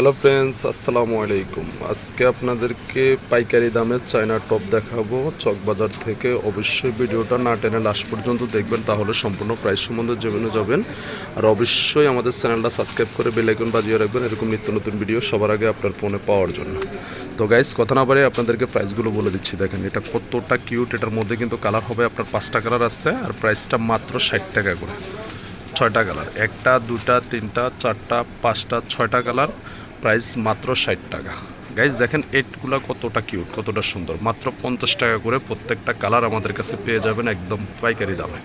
Hello friends আসসালামু আলাইকুম আজকে আপনাদেরকে পাইকারি দামে চায়না টপ দেখাবো। চকবাজার থেকে অবশ্যই ভিডিওটা না টেনে লাস্ট পর্যন্ত দেখবেন, তাহলে সম্পূর্ণ প্রাইস সম্বন্ধে জেনে যাবেন। আর অবশ্যই আমাদের চ্যানেলটা সাবস্ক্রাইব করে বেলাইকন বাজিয়ে রাখবেন, এরকম নিত্য নতুন ভিডিও সবার আগে আপনার ফোনে পাওয়ার জন্য। তো গাইস কথা না পারে আপনাদেরকে প্রাইসগুলো বলে দিচ্ছি। দেখেন, এটা কতটা কিউট এটার মধ্যে কিন্তু কালার হবে আপনার পাঁচটা কালার আছে, আর প্রাইসটা মাত্র ষাট টাকা করে। ছয়টা কালার একটা, দুটা, তিনটা, চারটা, পাঁচটা, ছয়টা কালার প্রাইস মাত্র ষাট টাকা। গাইজ দেখেন এইটগুলো কতটা কিউট কতটা সুন্দর। মাত্র পঞ্চাশ টাকা করে প্রত্যেকটা কালার আমাদের কাছে পেয়ে যাবেন একদম পাইকারি দামে।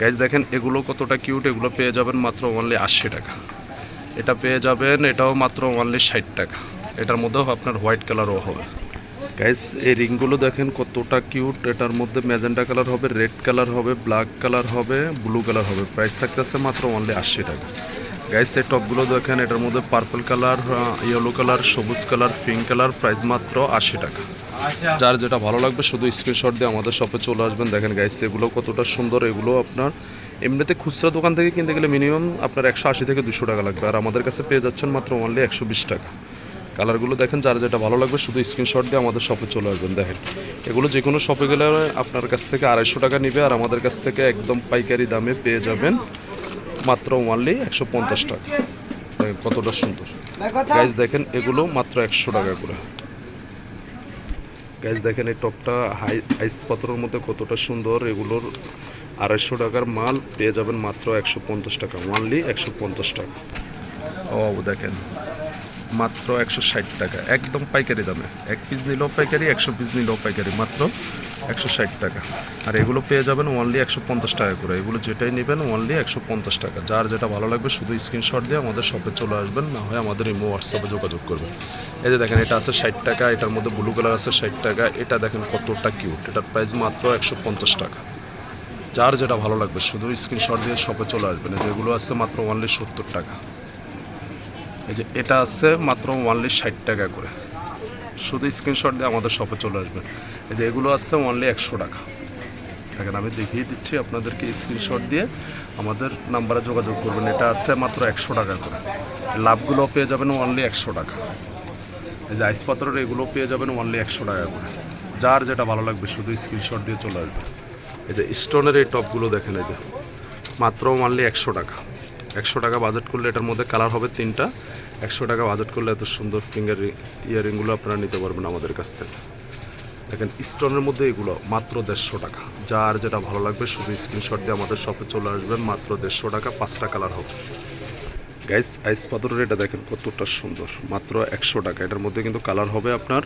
গাইজ দেখেন, এগুলো কতটা কিউট এগুলো পেয়ে যাবেন মাত্র অনলি আশি টাকা। এটা পেয়ে যাবেন, এটাও মাত্র অনলি ষাট টাকা। এটার মধ্যেও আপনার হোয়াইট কালারও হবে। গাইস এই রিংগুলো দেখেন কতটা কিউট এটার মধ্যে ম্যাজেন্টা কালার হবে রেড কালার হবে ব্ল্যাক কালার হবে ব্লু কালার হবে। প্রাইস থাকতেছে মাত্র অনলি আশি টাকা। গাইস এই টপগুলো দেখেন এটার মধ্যে পার্পল কালার ইয়েলো কালার সবুজ কালার পিঙ্ক কালার প্রাইস মাত্র আশি টাকা। যার যেটা ভালো লাগবে শুধু স্ক্রিনশট দিয়ে আমাদের শপে চলে আসবেন। দেখেন গাইস এগুলো কতটা সুন্দর এগুলো আপনার এমনিতে খুচরা দোকান থেকে কিনতে গেলে মিনিমাম আপনার একশো আশি থেকে দুশো টাকা লাগবে। আর আমাদের কাছে পেয়ে যাচ্ছেন মাত্র অনলি একশো বিশ টাকা। কালারগুলো দেখেন যার যেটা ভালো লাগবে শুধু স্ক্রিনশট দিয়ে আমাদের শপে চলে আসবেন। দেখেন এগুলো যে কোনো শপে গেলে আপনার কাছ থেকে আড়াইশো টাকা নিবে আর আমাদের কাছ থেকে একদম পাইকারি দামে পেয়ে যাবেন মাত্র ওয়ানলি একশো পঞ্চাশ টাকা। দেখেন কতটা সুন্দর। গাইজ দেখেন এগুলো মাত্র একশো টাকা করে। গাইজ দেখেন এই টপটা হাই আইস পাথরের মধ্যে কতটা সুন্দর। এগুলোর আড়াইশো টাকার মাল পেয়ে যাবেন মাত্র একশো পঞ্চাশ টাকা। ওয়ানলি একশো পঞ্চাশ টাকা। ও দেখেন। মাত্র একশো ষাট টাকা। একদম পাইকারি দামে। এক পিস নিলেও পাইকারি, একশো পিস নিলেও পাইকারি। মাত্র একশো ষাট টাকা। আর এগুলো পেয়ে যাবেন ওনলি একশো পঞ্চাশ টাকা করে। এগুলো যেটাই নেবেন ওনলি একশো পঞ্চাশ টাকা। যার যেটা ভালো লাগবে শুধু স্ক্রিনশট দিয়ে আমাদের শপে চলে আসবেন। না হয় আমাদের ইমো হোয়াটসঅ্যাপে যোগাযোগ করবেন। এই যে দেখেন, এটা আছে ষাট টাকা। এটার মধ্যে ব্লু কালার আছে ষাট টাকা। এটা দেখেন কতটা কিউট এটার প্রাইস মাত্র একশো পঞ্চাশ টাকা। যার যেটা ভালো লাগবে শুধু স্ক্রিনশট দিয়ে শপে চলে আসবেন। যেগুলো আছে মাত্র ওনলি সত্তর টাকা। এই যে এটা আছে মাত্র ওয়ানলি ষাট টাকা করে। শুধু স্ক্রিনশট দিয়ে আমাদের শপে চলে আসবেন এই যে এগুলো আছে ওনলি একশো টাকা। দেখেন, আমি দেখিয়ে দিচ্ছি আপনাদেরকে স্ক্রিনশট দিয়ে আমাদের নাম্বারে যোগাযোগ করবেন। এটা আছে মাত্র একশো টাকা করে। লাভগুলো পেয়ে যাবেন অনলি একশো টাকা। এই যে আইসপাত্রের এগুলো পেয়ে যাবেন অনলি একশো টাকা করে। যার যেটা ভালো লাগবে, শুধু স্ক্রিনশট দিয়ে চলে আসবে। এই যে স্টোনের এই টপগুলো দেখেন, এই যে মাত্র অনলি একশো টাকা। একশো টাকা বাজেট করলে এটার মধ্যে কালার হবে তিনটা। একশো টাকা বাজেট করলে এত সুন্দর ফিঙ্গার ইয়ারিংগুলো আপনারা নিতে পারবেন আমাদের কাছ থেকে। দেখেন স্টোনের মধ্যে এগুলো মাত্র দেড়শো টাকা। যার যেটা ভালো লাগবে শুধু স্ক্রিনশট দিয়ে আমাদের শপে চলে আসবেন, মাত্র দেড়শো টাকা, পাঁচটা কালার হবে। গাইস আইস পাথরের এটা দেখেন কতটা সুন্দর, মাত্র একশো টাকা। এটার মধ্যে কিন্তু কালার হবে আপনার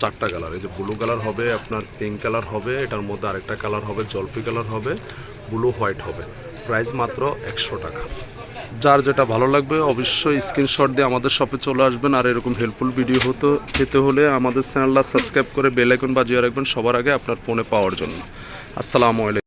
চারটা কালার এই যে ব্লু কালার হবে, আপনার পিঙ্ক কালার হবে, এটার মধ্যে আরেকটা কালার হবে, জলপি কালার হবে ব্লু হোয়াইট হবে। প্রাইস মাত্র একশো টাকা। যার যেটা ভালো লাগবে, অবশ্যই স্ক্রিনশট দিয়ে আমাদের শপে চলে আসবেন। আর এরকম হেল্পফুল ভিডিও হতো, পেতে হলে আমাদের চ্যানেলটা সাবস্ক্রাইব করে বেল আইকন বাজিয়ে রাখবেন সবার আগে আপনার ফোনে পাওয়ার জন্য। আসসালামু আলাইকুম।